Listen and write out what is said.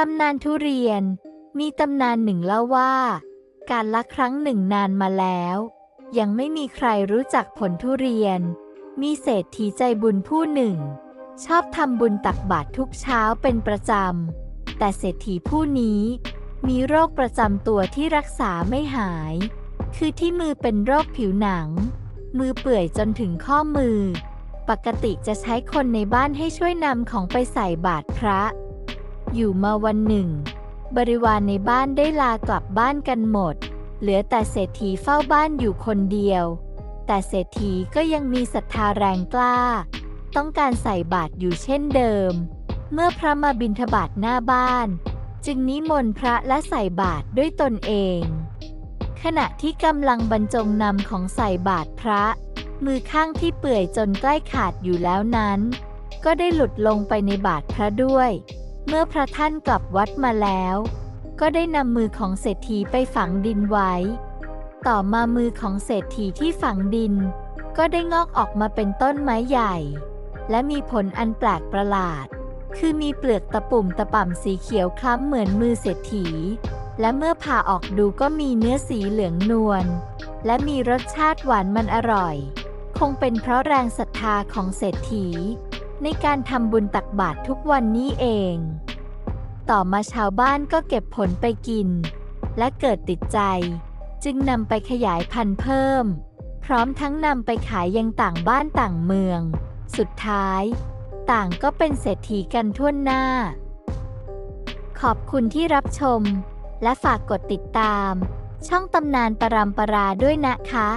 ตำนานทุเรียน มีตำนานหนึ่งเล่าว่า การละครั้งหนึ่งนานมาแล้ว ยังไม่มีใครรู้จักผลทุเรียน มีเศรษฐีใจบุญผู้หนึ่ง ชอบทำบุญตักบาตรทุกเช้าเป็นประจำ แต่เศรษฐีผู้นี้ มีโรคประจำตัวที่รักษาไม่หาย คือที่มือเป็นโรคผิวหนัง มือเปื่อยจนถึงข้อมือ ปกติจะใช้คนในบ้านให้ช่วยนำของไปใส่บาตรพระ อยู่มาวันหนึ่ง บริวารในบ้านได้ลากลับบ้านกันหมด เหลือแต่เศรษฐีเฝ้าบ้านอยู่คนเดียว แต่เศรษฐีก็ยังมีศรัทธาแรงกล้า ต้องการใส่บาตรอยู่เช่นเดิม เมื่อพระมาบิณฑบาตหน้าบ้าน จึงนิมนต์พระและใส่บาตรด้วยตนเอง ขณะที่กำลังบรรจงนำของใส่บาตรพระ มือข้างที่เปื่อยจนใกล้ขาดอยู่แล้วนั้น ก็ได้หลุดลงไปในบาตรพระด้วย เมื่อพระท่านกลับวัดมาแล้ว ก็ได้นำมือของเศรษฐีไปฝังดินไว้ ต่อมามือของเศรษฐีที่ฝังดิน ก็ได้งอกออกมาเป็นต้นไม้ใหญ่ และมีผลอันแปลกประหลาด คือมีเปลือกตะปุ่มตะป่ำสีเขียวคล้ำเหมือนมือเศรษฐี และเมื่อผ่าออกดูก็มีเนื้อสีเหลืองนวล และมีรสชาติหวานมันอร่อย คงเป็นเพราะแรงศรัทธาของเศรษฐี ในการทำบุญตักบาตรทุกวันนี้เอง ต่อมาชาวบ้านก็เก็บผลไปกิน และเกิดติดใจ จึงนำไปขยายพันธุ์เพิ่ม พร้อมทั้งนำไปขายยังต่างบ้านต่างเมือง สุดท้าย ต่างก็เป็นเศรษฐีกันทั่วหน้า ขอบคุณที่รับชม และฝากกดติดตาม ช่องตำนานปรำปราด้วยนะคะ